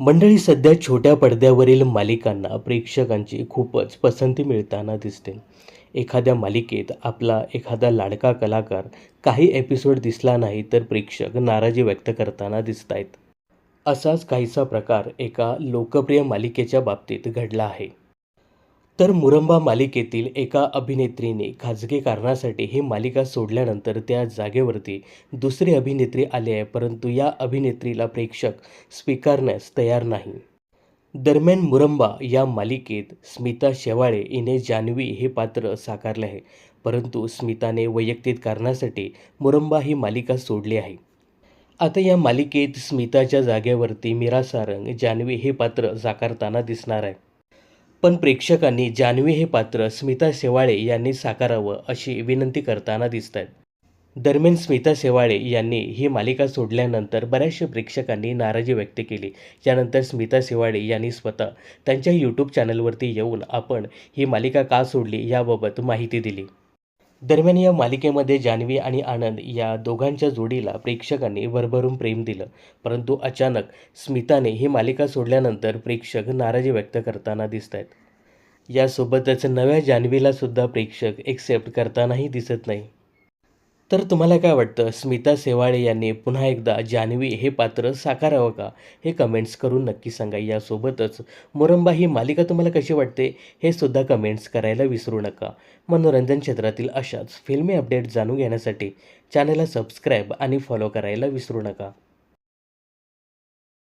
मंडळी सध्या छोट्या पडद्यावरील मालिकांना प्रेक्षकांची खूपच पसंती मिळताना दिसते. एखाद्या मालिकेत आपला एखादा लाडका कलाकार काही एपिसोड दिसला नाही तर प्रेक्षक नाराजी व्यक्त करताना दिसत आहेत असाच काहीसा प्रकार एका लोकप्रिय मालिकेच्या बाबतीत घडला आहे. तर मुरंबा मालिकेतील एका अभिनेत्रीने खाजगी कारणासाठी ही मालिका सोडल्यानंतर त्या जागेवरती दुसरी अभिनेत्री आली आहे परंतु या अभिनेत्रीला प्रेक्षक स्वीकारण्यास तयार नाही. दरम्यान मुरंबा या मालिकेत स्मिता शेवाळे हिने जान्हवी हे पात्र साकारले आहे परंतु स्मिताने वैयक्तिक कारणासाठी मुरंबा ही मालिका सोडली आहे. आता या मालिकेत स्मिताच्या जागेवरती मीरा सारंग जान्हवी हे पात्र साकारताना दिसणार आहे. पण प्रेक्षकांनी जान्हवी हे पात्र स्मिता शेवाळे यांनी साकारावं अशी विनंती करताना दिसत आहेत दरम्यान स्मिता शेवाळे यांनी ही मालिका सोडल्यानंतर बऱ्याचशा प्रेक्षकांनी नाराजी व्यक्त केली. यानंतर स्मिता शेवाळे यांनी स्वतः त्यांच्या यूट्यूब चॅनलवरती येऊन आपण ही मालिका का सोडली याबाबत माहिती दिली. दरम्यान या मालिकेमध्ये जान्हवी आणि आनंद या दोघांच्या जोडीला प्रेक्षकांनी भरभरून प्रेम दिलं. परंतु अचानक स्मिताने ही मालिका सोडल्यानंतर प्रेक्षक नाराजी व्यक्त करताना दिसत आहेत यासोबतच नव्या जान्हवीलासुद्धा प्रेक्षक एक्सेप्ट करतानाही दिसत नाही. तर तुम्हाला काय वाटतं? स्मिता सेवाळे यांनी पुन्हा एकदा जान्हवी हे पात्र साकारावं का? हे कमेंट्स करून नक्की सांगा. यासोबतच मुरंबा ही मालिका तुम्हाला कशी वाटते? हे सुद्धा कमेंट्स करायला विसरू नका. मनोरंजन क्षेत्रातील अशाच फिल्मी अपडेट जाणून घेण्यासाठी चॅनलला सबस्क्राईब आणि फॉलो करायला विसरू नका.